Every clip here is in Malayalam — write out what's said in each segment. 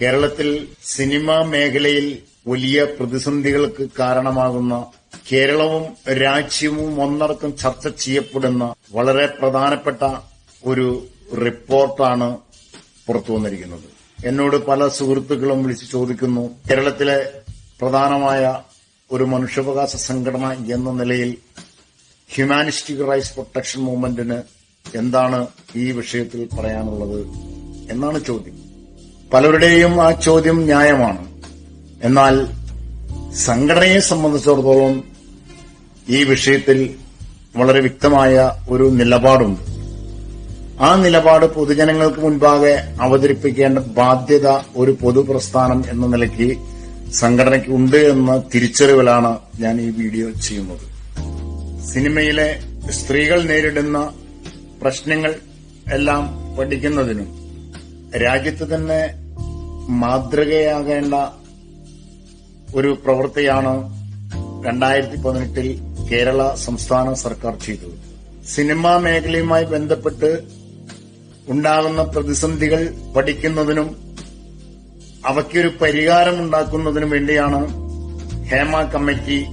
കേരളത്തിൽ സിനിമാ മേഖലയിൽ വലിയ പ്രതിസന്ധികൾക്ക് കാരണമാകുന്ന കേരളവും രാജ്യവും ഒന്നടക്കം ചർച്ച ചെയ്യപ്പെടുന്ന വളരെ പ്രധാനപ്പെട്ട ഒരു റിപ്പോർട്ടാണ് പുറത്തു വന്നിരിക്കുന്നത്. എന്നോട് പല സുഹൃത്തുക്കളും വിളിച്ചു ചോദിക്കുന്നു കേരളത്തിലെ പ്രധാനമായ ഒരു മനുഷ്യാവകാശ സംഘടന എന്ന നിലയിൽ ഹ്യൂമാനിസ്റ്റിക് റൈറ്റ്സ് പ്രൊട്ടക്ഷൻ മൂവ്മെന്റിന് എന്താണ് ഈ വിഷയത്തിൽ പറയാനുള്ളത് എന്നാണ് ചോദ്യം. പലരുടെയും ആ ചോദ്യം ന്യായമാണ്. എന്നാൽ സംഘടനയെ സംബന്ധിച്ചിടത്തോളം ഈ വിഷയത്തിൽ വളരെ വ്യക്തമായ ഒരു നിലപാടുണ്ട്. ആ നിലപാട് പൊതുജനങ്ങൾക്ക് മുൻപാകെ അവതരിപ്പിക്കേണ്ട ബാധ്യത ഒരു പൊതുപ്രസ്ഥാനം എന്ന നിലയ്ക്ക് സംഘടനയ്ക്ക് ഉണ്ട് എന്ന തിരിച്ചറിവിലാണ് ഞാൻ ഈ വീഡിയോ ചെയ്യുന്നത്. സിനിമയിലെ സ്ത്രീകൾ നേരിടുന്ന പ്രശ്നങ്ങൾ എല്ലാം പഠിക്കുന്നതിനും രാജ്യത്ത് തന്നെ മാതൃകയാകേണ്ട ഒരു പ്രവൃത്തിയാണ് രണ്ടായിരത്തി പതിനെട്ടിൽ കേരള സംസ്ഥാന സർക്കാർ ചെയ്തത്. സിനിമാ മേഖലയുമായി ബന്ധപ്പെട്ട് ഉണ്ടാകുന്ന പ്രതിസന്ധികൾ പഠിക്കുന്നതിനും അവയ്ക്കൊരു പരിഹാരം ഉണ്ടാക്കുന്നതിനും വേണ്ടിയാണ് ഹേമ കമ്മിറ്റി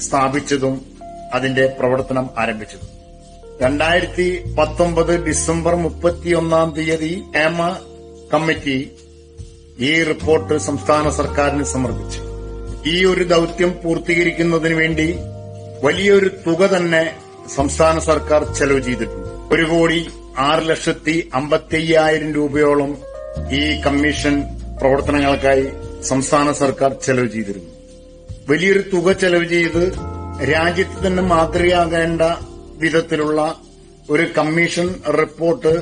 സ്ഥാപിച്ചതും അതിന്റെ പ്രവർത്തനം ആരംഭിച്ചതും. രണ്ടായിരത്തി പത്തൊമ്പത് ഡിസംബർ മുപ്പത്തിയൊന്നാം തീയതി ഏമ കമ്മിറ്റി ഈ റിപ്പോർട്ട് സംസ്ഥാന സർക്കാരിന് സമർപ്പിച്ചു. ഈ ഒരു ദൌത്യം പൂർത്തീകരിക്കുന്നതിന് വേണ്ടി വലിയൊരു തുക തന്നെ സംസ്ഥാന സർക്കാർ ചെലവ് ചെയ്തിട്ടുണ്ട്. ഒരു കോടി ആറ് ലക്ഷത്തി അമ്പത്തി അയ്യായിരം രൂപയോളം ഈ കമ്മീഷൻ പ്രവർത്തനങ്ങൾക്കായി സംസ്ഥാന സർക്കാർ ചെലവ് ചെയ്തിരുന്നു. വലിയൊരു തുക ചെലവ് ചെയ്ത് രാജ്യത്ത് തന്നെ മാതൃകയാകേണ്ട വിധത്തിലുള്ള ഒരു കമ്മീഷൻ റിപ്പോർട്ട്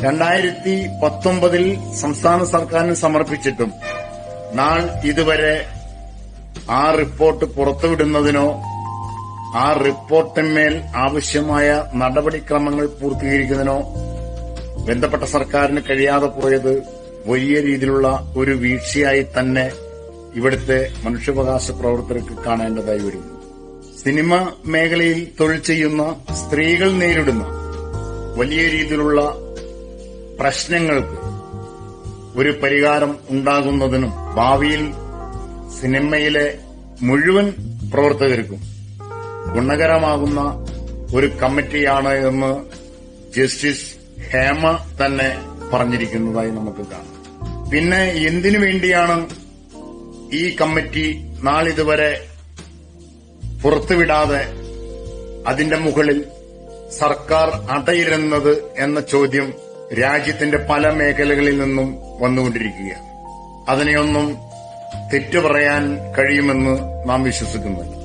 രണ്ടായിരത്തി പത്തൊമ്പതിൽ സംസ്ഥാന സർക്കാരിന് സമർപ്പിച്ചിട്ടും നാൾ ഇതുവരെ ആ റിപ്പോർട്ട് പുറത്തുവിടുന്നതിനോ ആ റിപ്പോർട്ടിന്മേൽ ആവശ്യമായ നടപടിക്രമങ്ങൾ പൂർത്തീകരിക്കുന്നതിനോ ബന്ധപ്പെട്ട സർക്കാരിന് കഴിയാതെ പോയത് വലിയ രീതിയിലുള്ള ഒരു വീഴ്ചയായി തന്നെ ഇവിടുത്തെ മനുഷ്യാവകാശ പ്രവർത്തകർക്ക് കാണേണ്ടതായി വരുന്നു സിനിമ മേഖലയിൽ തൊഴിൽ ചെയ്യുന്ന സ്ത്രീകൾ നേരിടുന്ന വലിയ രീതിയിലുള്ള പ്രശ്നങ്ങൾക്ക് ഒരു പരിഹാരം ഉണ്ടാകുന്നതിനും ഭാവിയിൽ സിനിമയിലെ മുഴുവൻ പ്രവർത്തകർക്കും ഗുണകരമാകുന്ന ഒരു കമ്മിറ്റിയാണ് എന്ന് ജസ്റ്റിസ് ഹേമ തന്നെ പറഞ്ഞിരിക്കുന്നതായി നമുക്ക് കാണാം. പിന്നെ എന്തിനു വേണ്ടിയാണ് ഈ കമ്മിറ്റി നാളിതുവരെ പുറത്തുവിടാതെ അതിന്റെ മുകളിൽ സർക്കാർ അടയിരുന്നത് എന്ന ചോദ്യം രാജ്യത്തിന്റെ പല മേഖലകളിൽ നിന്നും വന്നുകൊണ്ടിരിക്കുകയാണ്. അതിനെയൊന്നും തെറ്റു പറയാൻ കഴിയുമെന്ന് നാം വിശ്വസിക്കുന്നു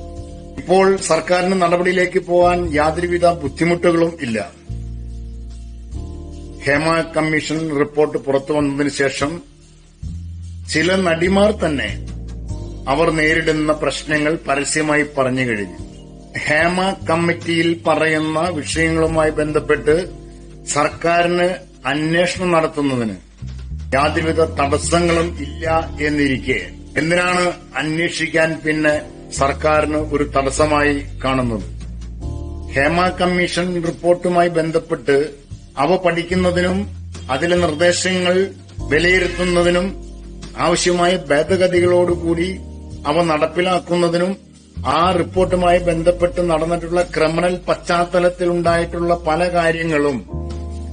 ഇപ്പോൾ സർക്കാരിന് നടപടിയിലേക്ക് പോകാൻ യാതൊരുവിധ ബുദ്ധിമുട്ടുകളും ഇല്ല. ഹേമ കമ്മീഷൻ റിപ്പോർട്ട് പുറത്തു വന്നതിന് ശേഷം ചില നടിമാർ തന്നെ അവർ നേരിടുന്ന പ്രശ്നങ്ങൾ പരസ്യമായി പറഞ്ഞു കഴിഞ്ഞു. ഹേമ കമ്മിറ്റിയിൽ പറയുന്ന വിഷയങ്ങളുമായി ബന്ധപ്പെട്ട് സർക്കാരിന് അന്വേഷണം നടത്തുന്നതിന് യാതൊരുവിധ തടസ്സങ്ങളും ഇല്ല എന്നിരിക്കെ. എന്തിനാണ് അന്വേഷിക്കാൻ പിന്നെ സർക്കാരിന് ഒരു തടസ്സമായി കാണുന്നത്? ഹേമ കമ്മീഷൻ റിപ്പോർട്ടുമായി ബന്ധപ്പെട്ട് അവ പഠിക്കുന്നതിനും അതിലെ നിർദ്ദേശങ്ങൾ വിലയിരുത്തുന്നതിനും ആവശ്യമായ ഭേദഗതികളോടുകൂടി അവ നടപ്പിലാക്കുന്നതിനും ആ റിപ്പോർട്ടുമായി ബന്ധപ്പെട്ട് നടന്നിട്ടുള്ള ക്രിമിനൽ പശ്ചാത്തലത്തിലുണ്ടായിട്ടുള്ള പല കാര്യങ്ങളും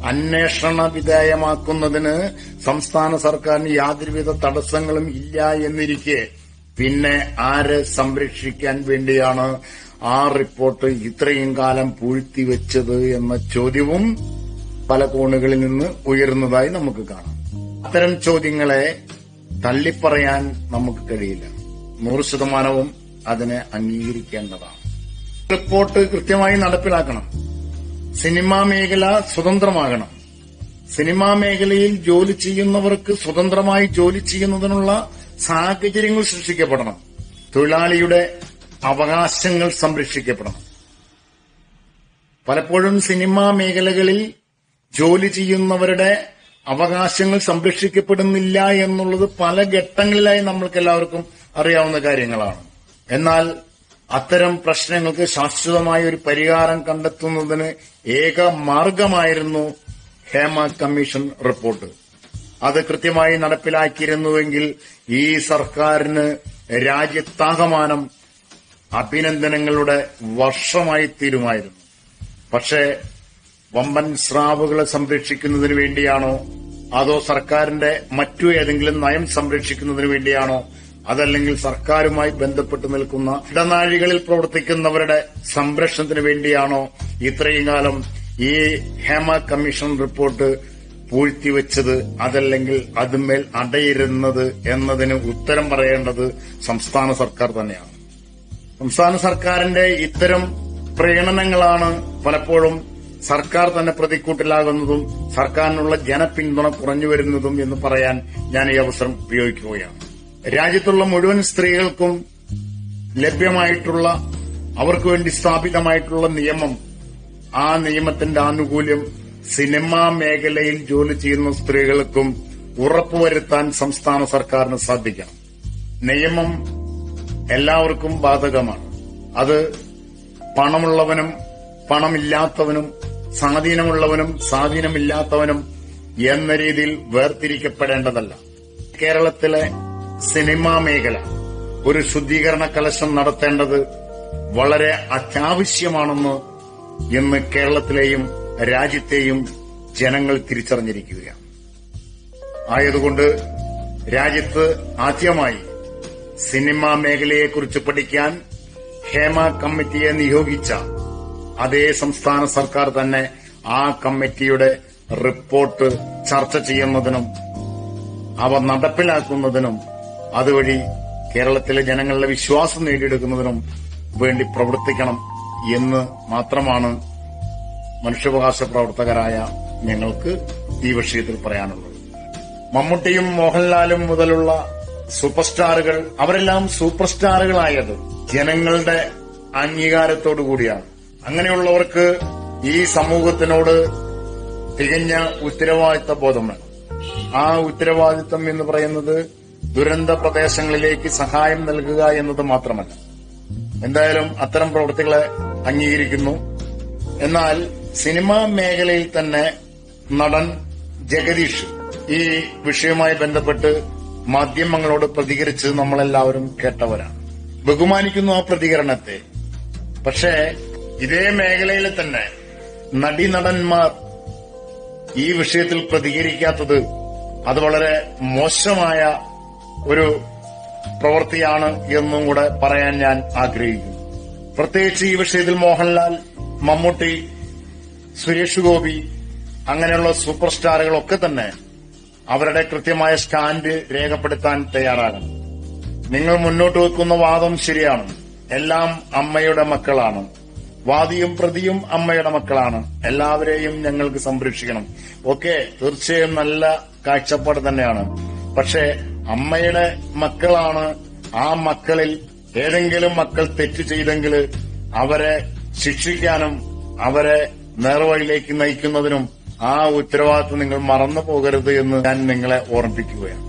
അന്വേഷണ വിധേയമാക്കുന്നതിന് സംസ്ഥാന സർക്കാരിന് യാതൊരുവിധ തടസ്സങ്ങളും ഇല്ല എന്നിരിക്കെ പിന്നെ ആരെ സംരക്ഷിക്കാൻ വേണ്ടിയാണ് ആ റിപ്പോർട്ട് ഇത്രയും കാലം പൂഴ്ത്തി പൂഴ്ത്തിവെച്ചത് എന്ന ചോദ്യവും പല കോണുകളിൽ നിന്ന് ഉയർന്നതായി നമുക്ക് കാണാം. അത്തരം ചോദ്യങ്ങളെ തള്ളിപ്പറയാൻ നമുക്ക് കഴിയില്ല. നൂറ് ശതമാനവും അതിനെ അംഗീകരിക്കേണ്ടതാണ്. റിപ്പോർട്ട് കൃത്യമായി നടപ്പിലാക്കണം. സിനിമാ മേഖല സ്വതന്ത്രമാകണം. സിനിമാ മേഖലയിൽ ജോലി ചെയ്യുന്നവർക്ക് സ്വതന്ത്രമായി ജോലി ചെയ്യുന്നതിനുള്ള സാഹചര്യങ്ങൾ സൃഷ്ടിക്കപ്പെടണം. തൊഴിലാളിയുടെ അവകാശങ്ങൾ സംരക്ഷിക്കപ്പെടണം. പലപ്പോഴും സിനിമാ മേഖലകളിൽ ജോലി ചെയ്യുന്നവരുടെ അവകാശങ്ങൾ സംരക്ഷിക്കപ്പെടുന്നില്ല എന്നുള്ളത് പല ഘട്ടങ്ങളിലായി നമ്മൾക്ക് എല്ലാവർക്കും അറിയാവുന്ന കാര്യങ്ങളാണ്. എന്നാൽ അത്തരം പ്രശ്നങ്ങൾക്ക് ശാശ്വതമായ ഒരു പരിഹാരം കണ്ടെത്തുന്നതിന് ഏക മാർഗമായിരുന്നു ഹേമ കമ്മീഷൻ റിപ്പോർട്ട്. അത് കൃത്യമായി നടപ്പിലാക്കിയിരുന്നുവെങ്കിൽ ഈ സർക്കാരിന് രാജ്യത്താകമാനം അഭിനന്ദനങ്ങളുടെ വർഷമായി തീരുമായിരുന്നു. പക്ഷേ വമ്പൻ സ്രാവുകളെ സംരക്ഷിക്കുന്നതിന് വേണ്ടിയാണോ അതോ സർക്കാരിന്റെ മറ്റു ഏതെങ്കിലും നയം സംരക്ഷിക്കുന്നതിന് വേണ്ടിയാണോ അതല്ലെങ്കിൽ സർക്കാരുമായി ബന്ധപ്പെട്ട് നിൽക്കുന്ന ഇടനാഴികളിൽ പ്രവർത്തിക്കുന്നവരുടെ സംരക്ഷണത്തിന് വേണ്ടിയാണോ ഇത്രയും കാലം ഈ ഹേമ കമ്മീഷൻ റിപ്പോർട്ട് പൂഴ്ത്തിവെച്ചത്? അതല്ലെങ്കിൽ അതുമേൽ അടയിരുന്നത് എന്നതിന് ഉത്തരം പറയേണ്ടത് സംസ്ഥാന സർക്കാർ തന്നെയാണ്. സംസ്ഥാന സർക്കാരിന്റെ ഇത്തരം പ്രകടനങ്ങളാണ് പലപ്പോഴും സർക്കാർ തന്നെ പ്രതിക്കൂട്ടിലാകുന്നതും സർക്കാരിനുള്ള ജനപിന്തുണ കുറഞ്ഞു വരുന്നതും എന്ന് പറയാൻ ഞാൻ ഈ അവസരം ഉപയോഗിക്കുകയാണ്. രാജ്യത്തുള്ള മുഴുവൻ സ്ത്രീകൾക്കും ലഭ്യമായിട്ടുള്ള അവർക്ക് വേണ്ടി സ്ഥാപിതമായിട്ടുള്ള നിയമം. ആ നിയമത്തിന്റെ ആനുകൂല്യം സിനിമാ മേഖലയിൽ ജോലി ചെയ്യുന്ന സ്ത്രീകൾക്കും ഉറപ്പുവരുത്താൻ സംസ്ഥാന സർക്കാരിന് സാധിക്കണം. നിയമം എല്ലാവർക്കും ബാധകമാണ്. അത് പണമുള്ളവനും പണമില്ലാത്തവനും സ്വാധീനമുള്ളവനും സ്വാധീനമില്ലാത്തവനും എന്ന രീതിയിൽ വേർതിരിക്കപ്പെടേണ്ടതല്ല. കേരളത്തിലെ സിനിമാ മേഖല. ഒരു ശുദ്ധീകരണ കലശം നടത്തേണ്ടത് വളരെ അത്യാവശ്യമാണെന്ന് ഇന്ന് കേരളത്തിലെയും രാജ്യത്തെയും ജനങ്ങൾ തിരിച്ചറിഞ്ഞിരിക്കുകയാണ്. ആയതുകൊണ്ട് രാജ്യത്ത് ആദ്യമായി സിനിമാ മേഖലയെക്കുറിച്ച് പഠിക്കാൻ ഹേമ കമ്മിറ്റിയെ നിയോഗിച്ച അതേ സംസ്ഥാന സർക്കാർ തന്നെ ആ കമ്മിറ്റിയുടെ റിപ്പോർട്ട് ചർച്ച ചെയ്യുന്നതിനും അവ നടപ്പിലാക്കുന്നതിനും അതുവഴി കേരളത്തിലെ ജനങ്ങളുടെ വിശ്വാസം നേടിയെടുക്കുന്നതിനും വേണ്ടി പ്രവർത്തിക്കണം എന്ന് മാത്രമാണ് മനുഷ്യാവകാശ പ്രവർത്തകരായ ഞങ്ങൾക്ക് ഈ വിഷയത്തിൽ പറയാനുള്ളത്. മമ്മൂട്ടിയും മോഹൻലാലും മുതലുള്ള സൂപ്പർ സ്റ്റാറുകൾ അവരെല്ലാം സൂപ്പർ സ്റ്റാറുകളായത് ജനങ്ങളുടെ അംഗീകാരത്തോടു കൂടിയാണ്. അങ്ങനെയുള്ളവർക്ക് ഈ സമൂഹത്തിനോട് തികഞ്ഞ ഉത്തരവാദിത്ത ബോധമാണ്. ആ ഉത്തരവാദിത്തം എന്ന് പറയുന്നത് ദുരന്ത പ്രദേശങ്ങളിലേക്ക് സഹായം നൽകുക എന്നത് മാത്രമല്ല. എന്തായാലും അത്തരം പ്രവൃത്തികളെ അംഗീകരിക്കുന്നു. എന്നാൽ സിനിമാ മേഖലയിൽ തന്നെ നടൻ ജഗദീഷ് ഈ വിഷയവുമായി ബന്ധപ്പെട്ട് മാധ്യമങ്ങളോട് പ്രതികരിച്ച് നമ്മളെല്ലാവരും കേട്ടവരാണ്. ബഹുമാനിക്കുന്നു ആ പ്രതികരണത്തെ. പക്ഷേ ഇതേ മേഖലയിൽ തന്നെ നടീനടന്മാർ ഈ വിഷയത്തിൽ പ്രതികരിക്കാത്തത് അത് വളരെ മോശമായ ഒരു പ്രവൃത്തിയാണ് എന്നും കൂടെ പറയാൻ ഞാൻ ആഗ്രഹിക്കുന്നു. പ്രത്യേകിച്ച് ഈ വിഷയത്തിൽ മോഹൻലാൽ മമ്മൂട്ടി സുരേഷ് ഗോപി അങ്ങനെയുള്ള സൂപ്പർ സ്റ്റാറുകളൊക്കെ തന്നെ അവരുടെ കൃത്യമായ സ്റ്റാൻഡ് രേഖപ്പെടുത്താൻ തയ്യാറാകണം. നിങ്ങൾ മുന്നോട്ട് വെക്കുന്ന വാദം ശരിയാണ്. എല്ലാം അമ്മയുടെ മക്കളാണ്. വാദിയും പ്രതിയും അമ്മയുടെ മക്കളാണ്. എല്ലാവരെയും ഞങ്ങൾക്ക് സംരക്ഷിക്കണം. ഓക്കെ തീർച്ചയായും നല്ല കാഴ്ചപ്പാട് തന്നെയാണ്. പക്ഷേ അമ്മയുടെ മക്കളാണ് ആ മക്കളിൽ ഏതെങ്കിലും മക്കൾ തെറ്റ് ചെയ്തെങ്കിൽ അവരെ ശിക്ഷിക്കാനും അവരെ നേർവഴിയിലേക്ക് നയിക്കുന്നതിനും ആ ഉത്തരവാദിത്വം നിങ്ങൾ മറന്നു പോകരുത് എന്ന് ഞാൻ നിങ്ങളെ ഓർമ്മിപ്പിക്കുകയാണ്.